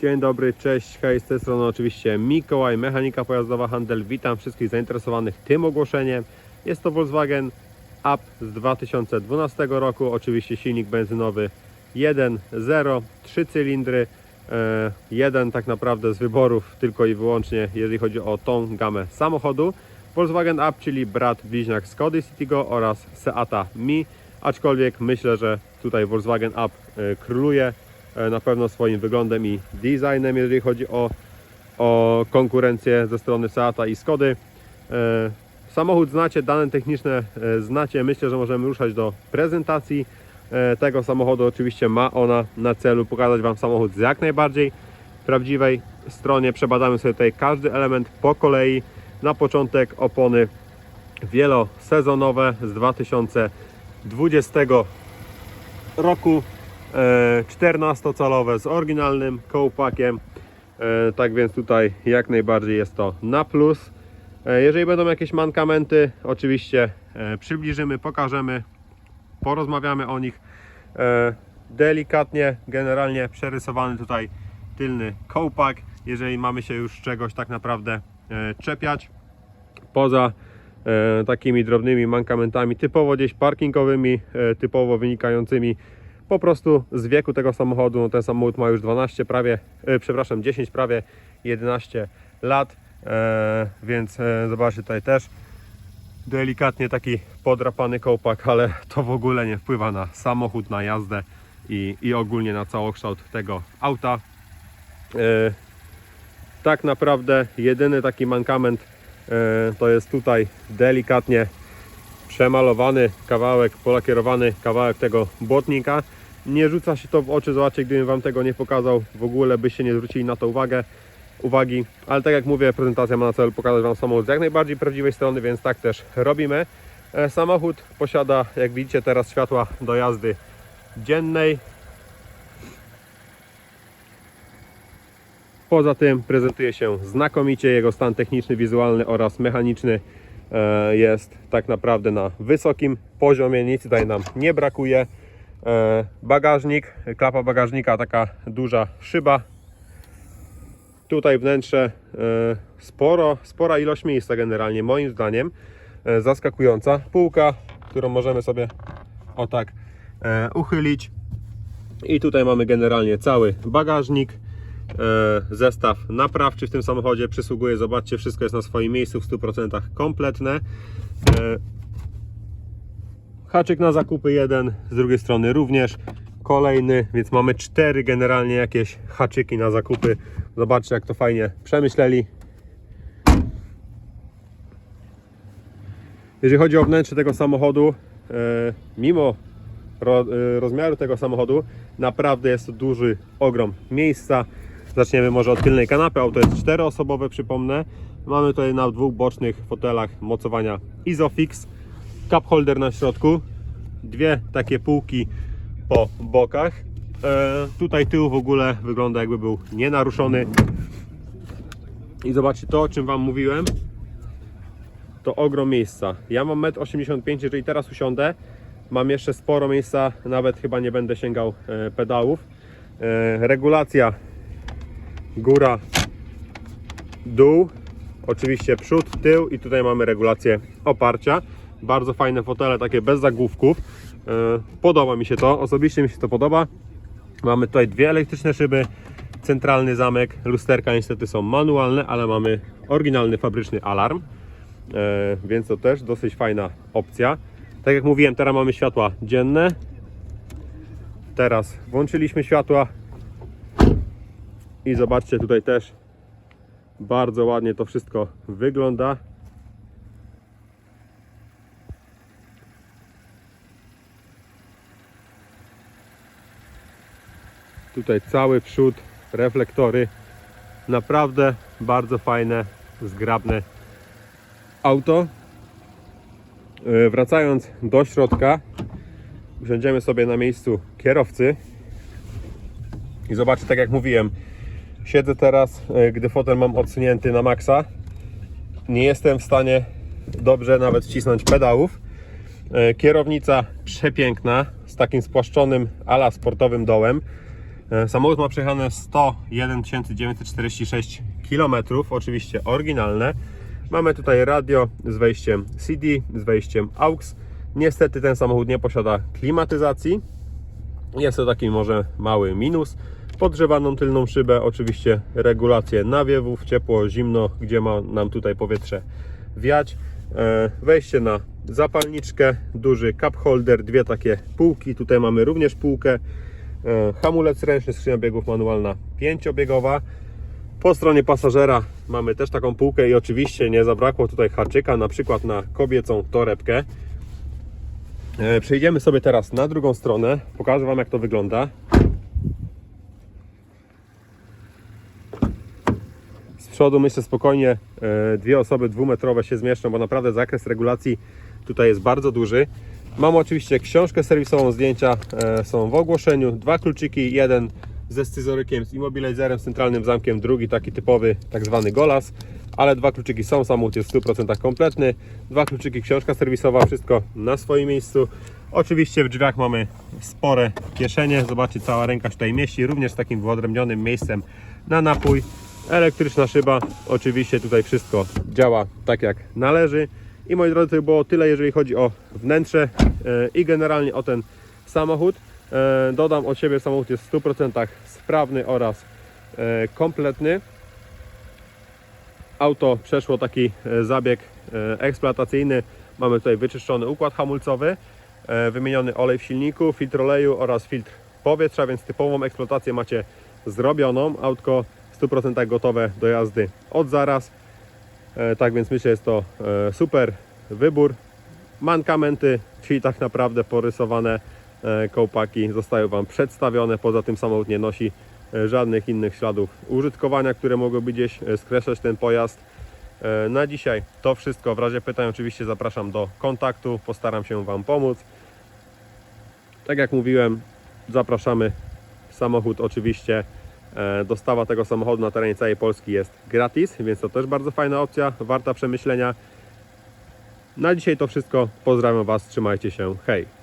Dzień dobry, cześć, hej, z tej strony oczywiście Mikołaj, mechanika pojazdowa Handel. Witam wszystkich zainteresowanych tym ogłoszeniem. Jest to Volkswagen Up z 2012 roku, oczywiście silnik benzynowy 1.0, 3 cylindry, e, jeden tak naprawdę z wyborów tylko i wyłącznie, jeżeli chodzi o tą gamę samochodu. Volkswagen Up, czyli brat bliźniak Skody Citigo oraz Seata Mi, aczkolwiek myślę, że tutaj Volkswagen Up e, króluje na pewno swoim wyglądem i designem, jeżeli chodzi o, o konkurencję ze strony Seata i Skody. E, Samochód znacie, dane techniczne e, znacie. Myślę, że możemy ruszać do prezentacji e, tego samochodu. Oczywiście ma ona na celu pokazać Wam samochód z jak najbardziej prawdziwej stronie. Przebadamy sobie tutaj każdy element po kolei. Na początek opony wielosezonowe z 2020 roku. E, 14-calowe z oryginalnym kołpakiem. E, Tak więc tutaj jak najbardziej jest to na plus. E, Jeżeli będą jakieś mankamenty, oczywiście e, przybliżymy, pokażemy, porozmawiamy o nich. Delikatnie, generalnie przerysowany tutaj tylny kołpak, jeżeli mamy się już czegoś tak naprawdę czepiać. Poza takimi drobnymi mankamentami typowo gdzieś parkingowymi, typowo wynikającymi po prostu z wieku tego samochodu. No, ten samochód ma już 12 prawie, e, przepraszam, 10 prawie 11 lat, e, więc e, zobaczcie tutaj też delikatnie taki podrapany kołpak, ale to w ogóle nie wpływa na samochód, na jazdę i, i ogólnie na całokształt tego auta. E, tak naprawdę jedyny taki mankament e, to jest tutaj delikatnie przemalowany kawałek, polakierowany kawałek tego błotnika. Nie rzuca się to w oczy, zobaczcie, gdybym Wam tego nie pokazał, w ogóle byście nie zwrócili na to uwagę, uwagi. Ale tak jak mówię, prezentacja ma na celu pokazać Wam samochód z jak najbardziej prawdziwej strony, więc tak też robimy. E, Samochód posiada, jak widzicie teraz, światła do jazdy dziennej. Poza tym prezentuje się znakomicie. Jego stan techniczny, wizualny oraz mechaniczny jest tak naprawdę na wysokim poziomie. Nic tutaj nam nie brakuje. E, Bagażnik, klapa bagażnika, taka duża szyba. Tutaj wnętrze e, sporo, spora ilość miejsca generalnie, moim zdaniem. E, Zaskakująca półka, którą możemy sobie o tak e, uchylić. I tutaj mamy generalnie cały bagażnik. E, Zestaw naprawczy w tym samochodzie przysługuje. Zobaczcie, wszystko jest na swoim miejscu w 100% kompletne. E, Haczyk na zakupy jeden, z drugiej strony również kolejny, więc mamy cztery generalnie jakieś haczyki na zakupy. Zobaczcie, jak to fajnie przemyśleli. Jeżeli chodzi o wnętrze tego samochodu, e, mimo ro, rozmiaru tego samochodu, naprawdę jest to duży ogrom miejsca. Zaczniemy może od tylnej kanapy. Auto jest czteroosobowe, przypomnę. Mamy tutaj na dwóch bocznych fotelach mocowania Isofix, cup holder na środku, dwie takie półki po bokach. E, tutaj tył w ogóle wygląda jakby był nienaruszony. I zobaczcie to, o czym Wam mówiłem to ogrom miejsca. Ja mam 1,85 m, jeżeli teraz usiądę, mam jeszcze sporo miejsca, nawet chyba nie będę sięgał e, pedałów. E, regulacja góra, dół, oczywiście przód, tył i tutaj mamy regulację oparcia. Bardzo fajne fotele, takie bez zagłówków. E, Podoba mi się to, osobiście mi się to podoba. Mamy tutaj dwie elektryczne szyby, centralny zamek, lusterka niestety są manualne, ale mamy oryginalny fabryczny alarm. E, więc to też dosyć fajna opcja. Tak jak mówiłem, teraz mamy światła dzienne. Teraz włączyliśmy światła i zobaczcie tutaj też bardzo ładnie to wszystko wygląda. Tutaj cały przód, reflektory. Naprawdę bardzo fajne, zgrabne auto. E, Wracając do środka, usiądziemy sobie na miejscu kierowcy i zobaczcie, tak jak mówiłem, siedzę teraz, e, gdy fotel mam odsunięty na maksa. Nie jestem w stanie dobrze nawet wcisnąć pedałów. E, Kierownica przepiękna, z takim spłaszczonym ala sportowym dołem. E, Samochód ma przejechane 101 946 km, oczywiście oryginalne. Mamy tutaj radio z wejściem CD, z wejściem AUX. Niestety ten samochód nie posiada klimatyzacji. Jest to taki może mały minus. Podgrzewaną tylną szybę, oczywiście regulację nawiewów, ciepło, zimno, gdzie ma nam tutaj powietrze wiać. E, Wejście na zapalniczkę, duży cup holder, dwie takie półki. Tutaj mamy również półkę. E, Hamulec ręczny, skrzynia biegów manualna pięciobiegowa. Po stronie pasażera mamy też taką półkę i oczywiście nie zabrakło tutaj haczyka, na przykład na kobiecą torebkę. E, Przejdziemy sobie teraz na drugą stronę. Pokażę Wam jak to wygląda. Przodu myślę spokojnie e, dwie osoby dwumetrowe się zmieszczą, bo naprawdę zakres regulacji tutaj jest bardzo duży. Mam oczywiście książkę serwisową, zdjęcia e, są w ogłoszeniu. Dwa kluczyki, jeden ze scyzorykiem, z immobilizerem, z centralnym zamkiem, drugi taki typowy, tak zwany golas. Ale dwa kluczyki są, samochód jest w 100% kompletny. Dwa kluczyki, książka serwisowa, wszystko na swoim miejscu. Oczywiście w drzwiach mamy spore kieszenie. Zobaczcie, cała ręka się tutaj mieści, również z takim wyodrębnionym miejscem na napój. Elektryczna szyba, oczywiście tutaj wszystko działa tak jak należy. I moi drodzy, to było tyle, jeżeli chodzi o wnętrze e, i generalnie o ten samochód. E, Dodam od siebie, samochód jest w 100% sprawny oraz e, kompletny. Auto przeszło taki zabieg eksploatacyjny. Mamy tutaj wyczyszczony układ hamulcowy, wymieniony olej w silniku, filtr oleju oraz filtr powietrza, więc typową eksploatację macie zrobioną. Autko 100% gotowe do jazdy od zaraz. E, Tak więc myślę, jest to e, super wybór. Mankamenty, czyli tak naprawdę porysowane e, kołpaki zostały Wam przedstawione. Poza tym samochód nie nosi żadnych innych śladów użytkowania, które mogłyby gdzieś skreślać ten pojazd. Na dzisiaj to wszystko. W razie pytań oczywiście zapraszam do kontaktu. Postaram się Wam pomóc. Tak jak mówiłem, zapraszamy. Samochód oczywiście, dostawa tego samochodu na terenie całej Polski jest gratis, więc to też bardzo fajna opcja, warta przemyślenia. Na dzisiaj to wszystko. Pozdrawiam Was, trzymajcie się. Hej!